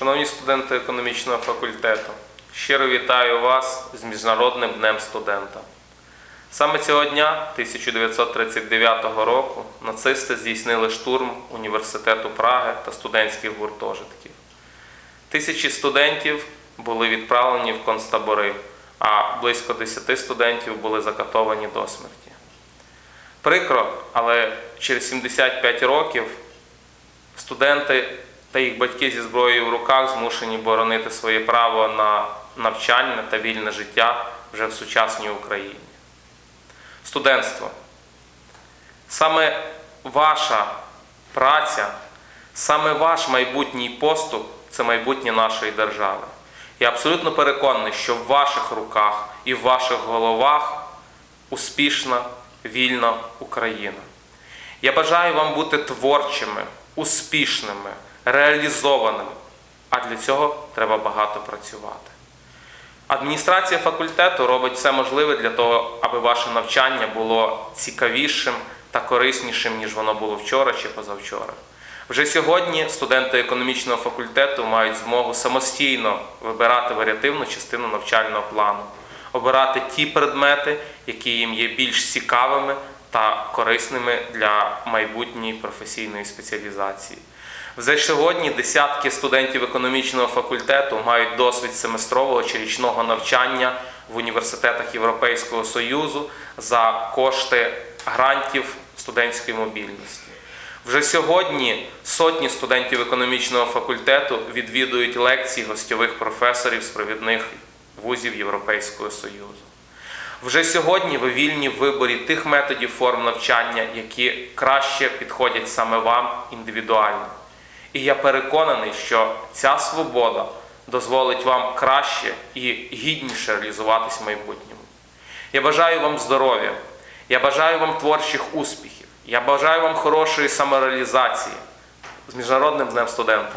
Шановні студенти економічного факультету, щиро вітаю вас з Міжнародним днем студента. Саме цього дня, 1939 року, нацисти здійснили штурм університету Праги та студентських гуртожитків. Тисячі студентів були відправлені в концтабори, а близько 10 студентів були закатовані до смерті. Прикро, але через 75 років студенти та їх батьки зі зброєю в руках змушені боронити своє право на навчання та вільне життя вже в сучасній Україні. Студентство. Саме ваша праця, саме ваш майбутній поступ це майбутнє нашої держави. Я абсолютно переконаний, що в ваших руках і в ваших головах успішна, вільна Україна. Я бажаю вам бути творчими, успішними, реалізованими, а для цього треба багато працювати. Адміністрація факультету робить все можливе для того, аби ваше навчання було цікавішим та кориснішим, ніж воно було вчора чи позавчора. Вже сьогодні студенти економічного факультету мають змогу самостійно вибирати варіативну частину навчального плану, обирати ті предмети, які їм є більш цікавими та корисними для майбутньої професійної спеціалізації. Вже сьогодні десятки студентів економічного факультету мають досвід семестрового чи річного навчання в університетах Європейського Союзу за кошти грантів студентської мобільності. Вже сьогодні сотні студентів економічного факультету відвідують лекції гостьових професорів з провідних вузів Європейського Союзу. Вже сьогодні ви вільні в виборі тих методів форм навчання, які краще підходять саме вам індивідуально. І я переконаний, що ця свобода дозволить вам краще і гідніше реалізуватись в майбутньому. Я бажаю вам здоров'я, я бажаю вам творчих успіхів, я бажаю вам хорошої самореалізації з Міжнародним днем студента.